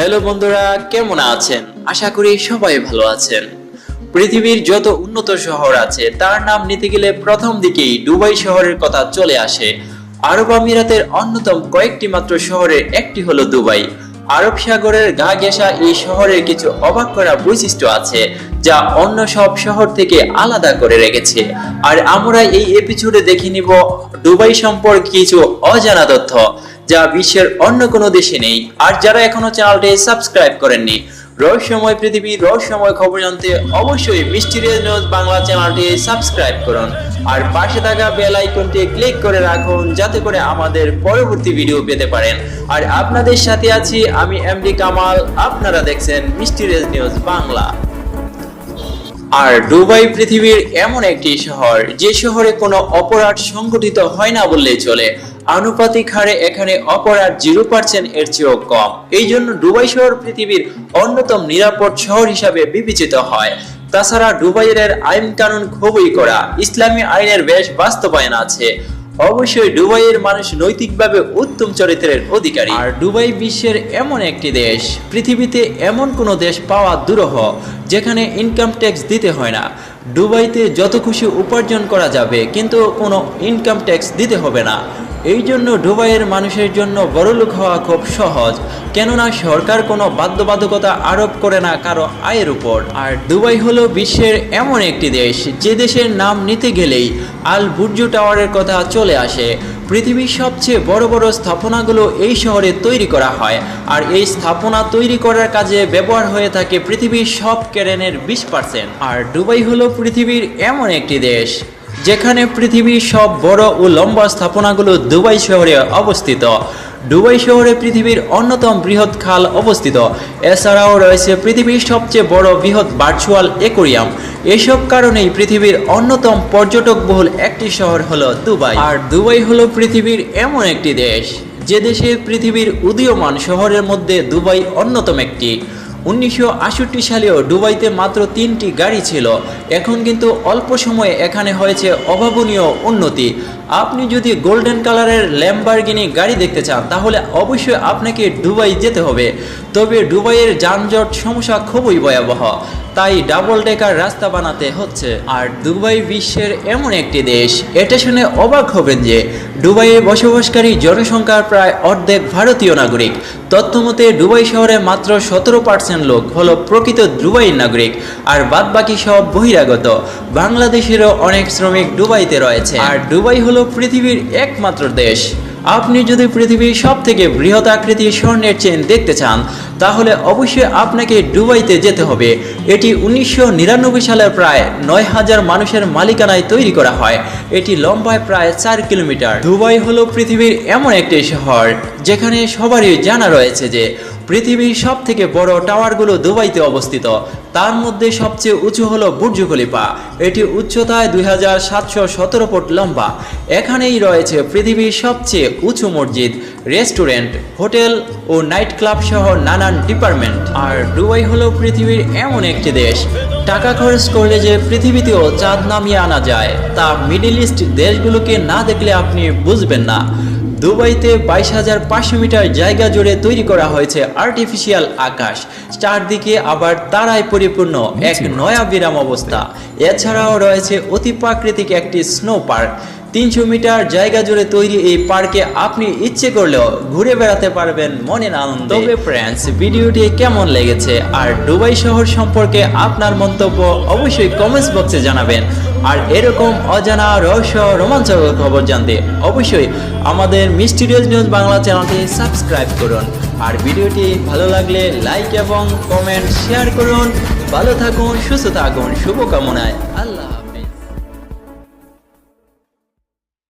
Hello বন্ধুরা, কেমন আছেন? আশা করি সবাই ভালো আছেন। পৃথিবীর যত উন্নত শহর আছে, তার নাম নিতে গেলে প্রথম দিকেই দুবাই শহরের কথা চলে আসে। আরব আমিরাতের অন্যতম কয়েকটি মাত্র শহরের একটি হলো দুবাই। আরব সাগরের গা ঘেঁষা এই শহরের কিছু অবাক করা বৈশিষ্ট্য আছে, যা অন্য সব শহর থেকে আলাদা করে রেখেছে। আর আমরা এই এপিসোডে দেখে নিব দুবাই সম্পর্কে কিছু অজানা তথ্য, যা বিশ্বের অন্য কোনো দেশে নেই। আর যারা এখনও চ্যানেলটি সাবস্ক্রাইব করেননি রহস্যময় পৃথিবী, রহস্যময় খবর জানতে অবশ্যই মিস্টিরিয়াস নিউজ বাংলা চ্যানেলটি সাবস্ক্রাইব করুন। আর পাশে থাকা বেল আইকনটি ক্লিক করে রাখুন যাতে করে আমাদের পরবর্তী ভিডিও পেতে পারেন। আর আপনাদের সাথে আছি আমি এমডি কামাল, আপনারা দেখছেন মিস্টিরিয়াস নিউজ বাংলা। আর দুবাই পৃথিবীর এমন একটি শহর, যে শহরে কোনো অপরাধ সংগঠিত হয় না বললেই চলে। আনুপাতিক হারে এখানে অপরাধ জিরো পার্সেন্ট এর চেয়েও কম। এই জন্য দুবাই শহর পৃথিবীর অন্যতম নিরাপদ শহর হিসাবে বিবেচিত হয়। তাছাড়া দুবাইয়ের আইন কানুন খুবই করা ইসলামী আইনের বেশ বাস্তবায়ন আছে। অবশ্যই দুবাইয়ের মানুষ নৈতিকভাবে উত্তম চরিত্রের অধিকারী। আর দুবাই বিশ্বের এমন একটি দেশ। পৃথিবীতে এমন কোনো দেশ পাওয়া দুরূহ, যেখানে ইনকাম ট্যাক্স দিতে হয় না। দুবাইতে যত খুশি উপার্জন করা যাবে, কিন্তু কোনো ইনকাম ট্যাক্স দিতে হবে না। এই জন্য দুবাইয়ের মানুষের জন্য বড়লোক হওয়া খুব সহজ। কেননা সরকার কোনো বাধ্যবাধকতা আরোপ করে না কারও আয়ের উপর। আর দুবাই হলো বিশ্বের এমন একটি দেশ, যে দেশের নাম নিতে গেলেই আল বুর্জ টাওয়ারের কথা চলে আসে। পৃথিবীর সবচেয়ে বড় বড় স্থাপনাগুলো এই শহরে তৈরি করা হয়। আর এই স্থাপনা তৈরি করার কাজে ব্যবহার হয়ে থাকে পৃথিবীর সব কেরেনের বিশ পার্সেন্ট আর দুবাই হলো পৃথিবীর এমন একটি দেশ। যেখানে পৃথিবীর সব বড় ও লম্বা স্থাপনাগুলো দুবাই শহরে অবস্থিত। দুবাই শহরে পৃথিবীর অন্যতম বৃহৎ খাল অবস্থিত। এছাড়াও রয়েছে পৃথিবীর সবচেয়ে বড় বৃহৎ ভার্চুয়াল একোরিয়াম এসব কারণেই পৃথিবীর অন্যতম পর্যটকবহুল একটি শহর হলো দুবাই। আর দুবাই হলো পৃথিবীর এমন একটি দেশ, যে দেশে পৃথিবীর উদীয়মান শহরের মধ্যে দুবাই অন্যতম একটি। উনিশশো সালেও দুবাইতে মাত্র তিনটি গাড়ি ছিল। এখন কিন্তু অল্প সময়ে এখানে হয়েছে অভাবনীয় উন্নতি। আপনি যদি গোল্ডেন কালারের ল্যাম্বারগিনি গাড়ি দেখতে চান, তাহলে অবশ্যই আপনাকে দুবাই যেতে হবে। তবে দুবাইয়ের যানজট সমস্যা খুবই ভয়াবহ। তাই ডাবল ডেকার রাস্তা বানাতে হচ্ছে। আর দুবাই বিশ্বের এমন একটি দেশ, এটা শুনে অবাক হবেন যে দুবাইয়ে বসবাসকারী জনসংখ্যার প্রায় অর্ধেক ভারতীয় নাগরিক। তথ্যমতে, দুবাই শহরে মাত্র সতেরো পার্সেন্ট লোক হলো প্রকৃত দুবাইয়ের নাগরিক, আর বাদবাকি সব বহিরাগত। বাংলাদেশেরও অনেক শ্রমিক দুবাইতে রয়েছে। আর দুবাই হলো পৃথিবীর একমাত্র দেশ। আপনি যদি পৃথিবীর সব থেকে বৃহৎ আকৃতির স্বর্ণের চেন দেখতে চান, তাহলে অবশ্যই আপনাকে দুবাইতে যেতে হবে। এটি উনিশশো নিরানব্বই সালে প্রায় নয় হাজার মানুষের মালিকানায় তৈরি করা হয়। এটি লম্বায় প্রায় চার কিলোমিটার। দুবাই হলো পৃথিবীর এমন একটি শহর, যেখানে সবারই জানা রয়েছে যে পৃথিবীর সব থেকে বড় টাওয়ারগুলো দুবাইতে অবস্থিত। তার মধ্যে সবচেয়ে উঁচু হলো বুর্জ খলিফা। এটি উচ্চতায় দুই হাজার সাতশো সতেরো ফুট লম্বা। এখানেই রয়েছে পৃথিবীর সবচেয়ে উঁচু মসজিদ, রেস্টুরেন্ট, হোটেল ও নাইট ক্লাব সহ নানান ডিপার্টমেন্ট। আর দুবাই হলো পৃথিবীর এমন একটি দেশ। টাকা খরচ করলে যে পৃথিবীতেও চাঁদ নামিয়ে আনা যায়, তা মিডিল ইস্ট দেশগুলোকে না দেখলে আপনি বুঝবেন না। দুবাইতে বাইশ হাজার পাঁচশো মিটার জায়গা জুড়ে তৈরি করা হয়েছে আর্টিফিশিয়াল আকাশ। চারদিকে আবার তারায় পরিপূর্ণ এক নয়া বিরাম অবস্থা। এছাড়াও রয়েছে অতি প্রাকৃতিক একটি স্নো পার্ক তিনশো মিটার জায়গা জুড়ে তৈরি এই পার্কে আপনি ইচ্ছে করলেও ঘুরে বেড়াতে পারবেন মনের আনন্দ। তবে ফ্রেন্ডস ভিডিওটি কেমন লেগেছে আর দুবাই শহর সম্পর্কে আপনার মন্তব্য অবশ্যই কমেন্টস বক্সে জানাবেন। আর এরকম অজানা রহস্য রোমাঞ্চকর খবর জানতে অবশ্যই আমাদের মিস্টিরিয়াস নিউজ বাংলা চ্যানেলটি সাবস্ক্রাইব করুন। আর ভিডিওটি ভালো লাগলে লাইক এবং কমেন্ট শেয়ার করুন। ভালো থাকুন, সুস্থ থাকুন, শুভকামনায়। আল্লাহ।